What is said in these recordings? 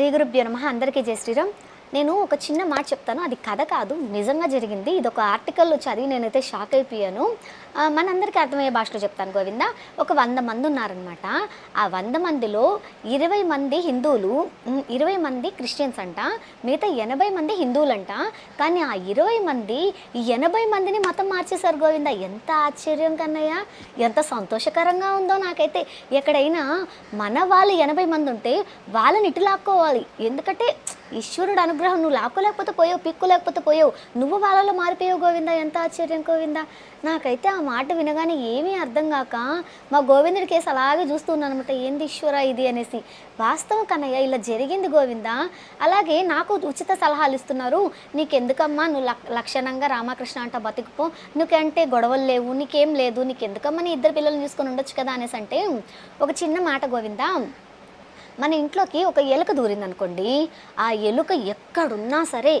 శ్రీ గురుభ్యో నమ. అందరికీ జయ శ్రీరామ్. నేను ఒక చిన్న మాట చెప్తాను. అది కథ కాదు నిజంగా జరిగింది. ఇది ఒక ఆర్టికల్లో చదివి నేనైతే షాక్ అయిపోయాను. మనందరికీ అర్థమయ్యే భాషలో చెప్తాను గోవింద. ఒక వంద మంది ఉన్నారనమాట ఆ వంద మందిలో ఇరవై మంది హిందువులు ఇరవై మంది క్రిస్టియన్స్ అంట మిగతా ఎనభై మంది హిందువులంట. కానీ ఆ ఇరవై మంది ఈ ఎనభై మందిని మతం మార్చేశారు గోవింద. ఎంత ఆశ్చర్యం కన్నయ్య. ఎంత సంతోషకరంగా ఉందో నాకైతే. ఎక్కడైనా మన వాళ్ళు ఎనభై మంది ఉంటే వాళ్ళని ఇటు లాక్కోవాలి. ఎందుకంటే ఈశ్వరుడు అనుగ్రహం నువ్వు లాక్కోలేకపోతే పోయావు పిక్కులేకపోతే పోయావు. నువ్వు వాళ్ళలో మారిపోయావు గోవింద? ఎంత ఆశ్చర్యం గోవింద? నాకైతే ఆ మాట వినగానే ఏమీ అర్థం కాక మా గోవిందుడి కేసు అలాగే చూస్తున్నాను అనమాట ఏంది ఈశ్వర ఇది అనేసి. వాస్తవం కన్నయ్య ఇలా జరిగింది గోవింద? అలాగే నాకు ఉచిత సలహాలు ఇస్తున్నారు. నీకెందుకమ్మా? నువ్వు లక్- లక్షణంగా రామకృష్ణ అంట బతికిపో. నీకంటే గొడవలు లేవు నీకేం లేదు. నీకెందుకమ్మా? నీ ఇద్దరు పిల్లల్ని చూసుకొని ఉండొచ్చు కదా అనేసి అంటే ఒక చిన్న మాట గోవిందా? మన ఇంట్లోకి ఒక ఎలుక దూరిందనుకోండి ఆ ఎలుక ఎక్కడున్నా సరే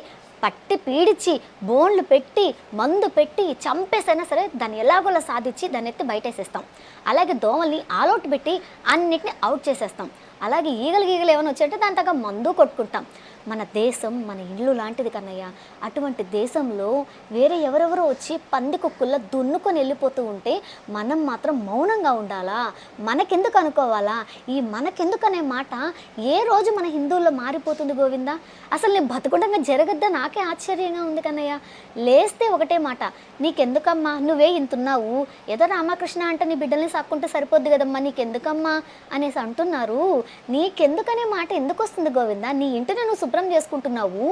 పట్టి పీడిచి బోన్లు పెట్టి మందు పెట్టి చంపేసైనా సరే దాన్ని ఎలాగోలా సాధించి దాన్ని ఎత్తి బయటేసేస్తాం. అలాగే దోమల్ని ఆలౌట్ పెట్టి అన్నిటిని అవుట్ చేసేస్తాం. అలాగే ఈగలు గీగలు ఏమైనా వచ్చాయంటే దాని తగ్గ మందు కొట్టుకుంటాం. మన దేశం మన ఇల్లు లాంటిది కన్నయ్య. అటువంటి దేశంలో వేరే ఎవరెవరో వచ్చి పంది కుక్కుల్లో దున్నుకొని వెళ్ళిపోతూ ఉంటే మనం మాత్రం మౌనంగా ఉండాలా? మనకెందుకు అనుకోవాలా? ఈ మనకెందుకు అనే మాట ఏ రోజు మన హిందువుల్లో మారిపోతుంది గోవిందా? అసలు నేను బతుకుండగా జరగద్దా? నాకే ఆశ్చర్యంగా ఉంది కన్నయ్య. లేస్తే ఒకటే మాట నీకెందుకమ్మా? నువ్వే ఇంతున్నావు ఏదో రామకృష్ణ అంటే నీ బిడ్డల్ని సాక్కుంటే సరిపోద్ది కదమ్మా నీకెందుకమ్మా? అనేసి అంటున్నారు. నీకెందుకనే మాట? ఎందుకు వస్తుంది గోవింద? నీ ఇంటిని నువ్వు శుభ్రం చేసుకుంటున్నావు.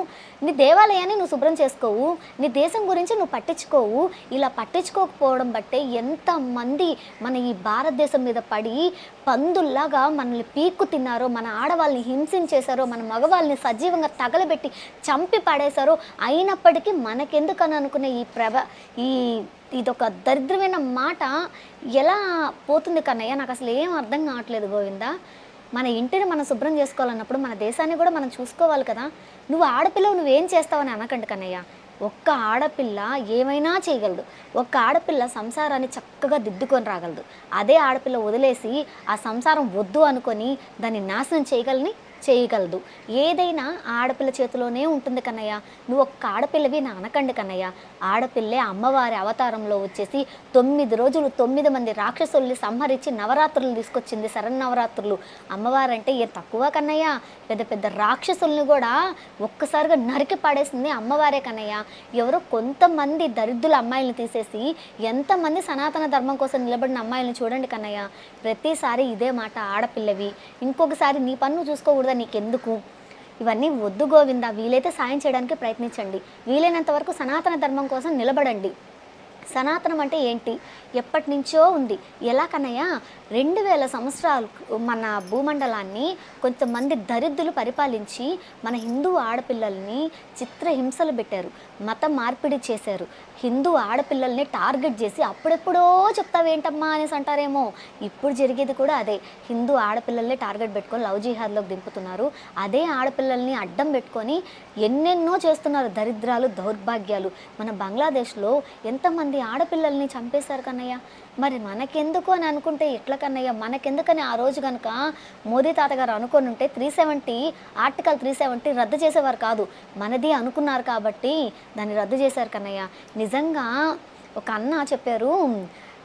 నీ దేవాలయాన్ని నువ్వు శుభ్రం చేసుకోవు. నీ దేశం గురించి నువ్వు పట్టించుకోవు. ఇలా పట్టించుకోకపోవడం బట్టే ఎంతమంది మన ఈ భారతదేశం మీద పడి పందుల్లాగా మనల్ని పీక్కు తిన్నారో మన ఆడవాళ్ళని హింసించేశారో మన మగవాళ్ళని సజీవంగా తగలబెట్టి చంపి పడేశారో అయినప్పటికీ మనకెందుకని అనుకునే ఈ ప్రభ ఈ ఇదొక దరిద్రమైన మాట ఎలా పోతుంది కన్నయ్య? నాకు అసలు ఏం అర్థం కావట్లేదు గోవిందా. మన ఇంటిని మనం శుభ్రం చేసుకోవాలన్నప్పుడు మన దేశాన్ని కూడా మనం చూసుకోవాలి కదా. నువ్వు ఆడపిల్లవు నువ్వేం చేస్తావని అనకండి కన్నయ్య. ఒక్క ఆడపిల్ల ఏమైనా చేయగలదు. ఒక్క ఆడపిల్ల సంసారాన్ని చక్కగా దిద్దుకొని రాగలదు. అదే ఆడపిల్ల వదిలేసి ఆ సంసారం వద్దు అనుకొని దాన్ని నాశనం చేయగలని చేయగలదు. ఏదైనా ఆడపిల్ల చేతిలోనే ఉంటుంది కన్నయ్య. నువ్వు ఒక్క ఆడపిల్లవి నానకండి కన్నయ్య. ఆడపిల్లే అమ్మవారి అవతారంలో వచ్చేసి తొమ్మిది రోజులు తొమ్మిది మంది రాక్షసుల్ని సంహరించి నవరాత్రులు తీసుకొచ్చింది శరన్నవరాత్రులు. అమ్మవారంటే ఏ తక్కువ కన్నయ్య? పెద్ద పెద్ద రాక్షసుల్ని కూడా ఒక్కసారిగా నరికి పడేసింది అమ్మవారే కన్నయ్య. ఎవరో కొంతమంది దరిద్రుల అమ్మాయిలను తీసేసి ఎంతమంది సనాతన ధర్మం కోసం నిలబడిన అమ్మాయిలను చూడండి కన్నయ్య. ప్రతిసారి ఇదే మాట ఆడపిల్లవి. ఇంకొకసారి నీ పన్ను చూసుకోకూడదు నీకెందుకు? ఇవన్నీ వద్దు గోవింద. వీలైతే సాయం చేయడానికి ప్రయత్నించండి. వీలైనంత వరకు సనాతన ధర్మం కోసం నిలబడండి. సనాతనం అంటే ఏంటి? ఎప్పటి నుంచో ఉంది. ఎలా కన్నయ్య? రెండు వేల సంవత్సరాలు మన భూమండలాన్ని కొంతమంది దరిద్రులు పరిపాలించి మన హిందూ ఆడపిల్లల్ని చిత్రహింసలు పెట్టారు. మత మార్పిడి చేశారు. హిందూ ఆడపిల్లల్ని టార్గెట్ చేసి అప్పుడెప్పుడో చెప్తావేంటమ్మా అనేసి అంటారేమో. ఇప్పుడు జరిగేది కూడా అదే. హిందూ ఆడపిల్లల్ని టార్గెట్ పెట్టుకొని లవ్ జిహాద్లోకి దింపుతున్నారు. అదే ఆడపిల్లల్ని అడ్డం పెట్టుకొని ఎన్నెన్నో చేస్తున్నారు దరిద్రాలు దౌర్భాగ్యాలు. మన బంగ్లాదేశ్లో ఎంతమంది ఆడపిల్లల్ని చంపేశారు కన్నయ్య. మరి మనకెందుకు అని అనుకుంటే ఎట్లా కన్నయ్య? మనకెందుకని ఆ రోజు కనుక మోదీ తాతగారు అనుకొని ఉంటే three seventy article three seventy రద్దు చేసేవారు కాదు. మనది అనుకున్నారు కాబట్టి దాన్ని రద్దు చేశారు కన్నయ్య. నిజంగా ఒక అన్న చెప్పారు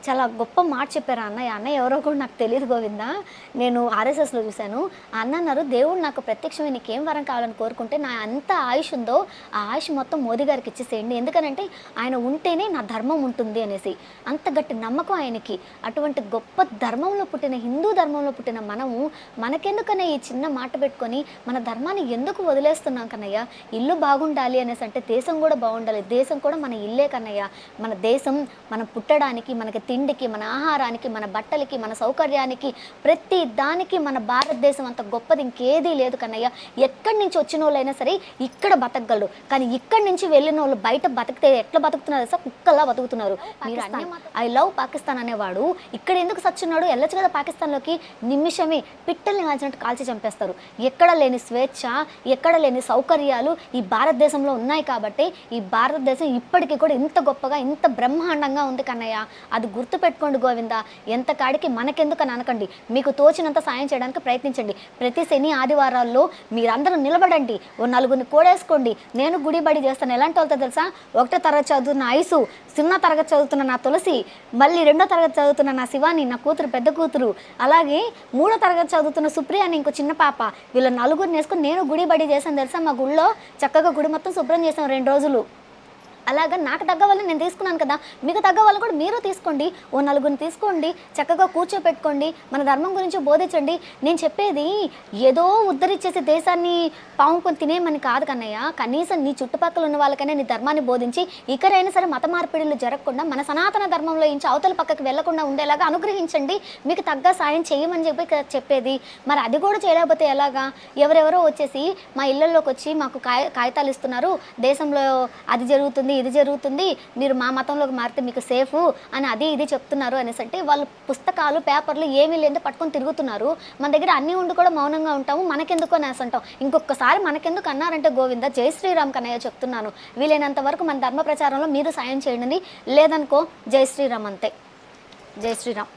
చాలా గొప్ప మాట చెప్పారు అన్నయ్య. అన్నయ్య ఎవరో కూడా నాకు తెలియదు గోవిందా. నేను ఆర్ఎస్ఎస్లో చూశాను. అన్న అన్నారు దేవుడు నాకు ప్రత్యక్షమే నీకేం వరం కావాలని కోరుకుంటే నా ఎంత ఆయుష్ ఉందో ఆ ఆయుష్ మొత్తం మోదీ గారికి ఇచ్చేసేయండి. ఎందుకనంటే ఆయన ఉంటేనే నా ధర్మం ఉంటుంది అనేసి. అంత గట్టి నమ్మకం ఆయనకి. అటువంటి గొప్ప ధర్మంలో పుట్టిన హిందూ ధర్మంలో పుట్టిన మనము మనకెందుకనే ఈ చిన్న మాట పెట్టుకొని మన ధర్మాన్ని ఎందుకు వదిలేస్తున్నాం కన్నయ్య? ఇల్లు బాగుండాలి అనేసి అంటే దేశం కూడా బాగుండాలి. దేశం కూడా మన ఇల్లే కన్నయ్య. మన దేశం మనం పుట్టడానికి మనకి తిండికి మన ఆహారానికి మన బట్టలకి మన సౌకర్యానికి ప్రతి దానికి మన భారతదేశం అంత గొప్పది. ఇంకేదీ లేదు కన్నయ్య. ఎక్కడి నుంచి వచ్చిన వాళ్ళైనా సరే ఇక్కడ బతకగలరు. కానీ ఇక్కడి నుంచి వెళ్ళిన వాళ్ళు బయట బతికితే ఎట్లా బతుకుతున్నారు సార్ కుక్కల్లా బతుకుతున్నారు. మీరు ఐ లవ్ పాకిస్తాన్ అనేవాడు. ఇక్కడ ఎందుకు సచ్చున్నాడు వెళ్ళొచ్చు కదా పాకిస్తాన్లోకి. నిమిషమే పిట్టల్ని కాల్చినట్టు కాల్చి చంపేస్తారు. ఎక్కడ లేని స్వేచ్ఛ ఎక్కడ లేని సౌకర్యాలు ఈ భారతదేశంలో ఉన్నాయి కాబట్టి ఈ భారతదేశం ఇప్పటికీ కూడా ఇంత గొప్పగా ఇంత బ్రహ్మాండంగా ఉంది కన్నయ్య. అది గుర్తు గుర్తుపెట్టుకోండి గోవింద. ఎంత కాడికి మనకెందుకు అని అనకండి. మీకు తోచినంత సాయం చేయడానికి ప్రయత్నించండి. ప్రతి శని ఆదివారాల్లో మీరందరూ నిలబడండి. ఓ నలుగురిని కూడేసుకోండి. నేను గుడి బడి చేస్తాను. ఎలాంటి వాళ్ళతో తెలుసా? ఒకటో తరగతి చదువుతున్న ఐసు చిన్న తరగతి చదువుతున్న నా తులసి మళ్ళీ రెండో తరగతి చదువుతున్న నా శివాని నా కూతురు పెద్ద కూతురు. అలాగే మూడో తరగతి చదువుతున్న సుప్రియ అని ఇంకో చిన్న పాప. వీళ్ళ నలుగురిని వేసుకుని నేను గుడి బడి చేశాను తెలుసా మా గుళ్ళో? చక్కగా గుడి మొత్తం శుభ్రం చేసాం రెండు రోజులు. అలాగా నాకు తగ్గ వాళ్ళు నేను తీసుకున్నాను కదా. మీకు తగ్గ వాళ్ళు కూడా మీరు తీసుకోండి. ఓ నలుగురిని తీసుకోండి. చక్కగా కూర్చోపెట్టుకోండి. మన ధర్మం గురించి బోధించండి. నేను చెప్పేది ఏదో ఉద్ధరించేసి దేశాన్ని పాముకొని తినేమని కాదు కన్నయ్య. కనీసం నీ చుట్టుపక్కల ఉన్న వాళ్ళకైనా నీ ధర్మాన్ని బోధించి ఇకరైనా సరే మత మార్పిడిలు జరగకుండా మన సనాతన ధర్మంలో ఇంచి అవతల పక్కకి వెళ్ళకుండా ఉండేలాగా అనుగ్రహించండి. మీకు తగ్గ సాయం చేయమని చెప్పి చెప్పేది. మరి అది కూడా చేయలేకపోతే ఎలాగా? ఎవరెవరో వచ్చేసి మా ఇళ్ళలోకి వచ్చి మాకు కాయ కాగితాలు ఇస్తున్నారు. దేశంలో అది జరుగుతుంది జరుగుతుంది ఇది జరుగుతుంది మీరు మా మతంలోకి మారితే మీకు సేఫ్ అని అది ఇది చెప్తున్నారు అనేసి అంటే వాళ్ళు పుస్తకాలు పేపర్లు ఏమీ లేదో పట్టుకొని తిరుగుతున్నారు. మన దగ్గర అన్నీ ఉండి కూడా మౌనంగా ఉంటాము మనకెందుకు అనేసి అంటాం. ఇంకొకసారి మనకెందుకు అన్నారంటే గోవింద జై శ్రీరామ్ కన్నయ్య చెప్తున్నాను. వీలైనంత వరకు మన ధర్మ ప్రచారంలో మీరు సాయం చేయండి లేదనుకో జై శ్రీరామ్ అంతే. జై శ్రీరామ్.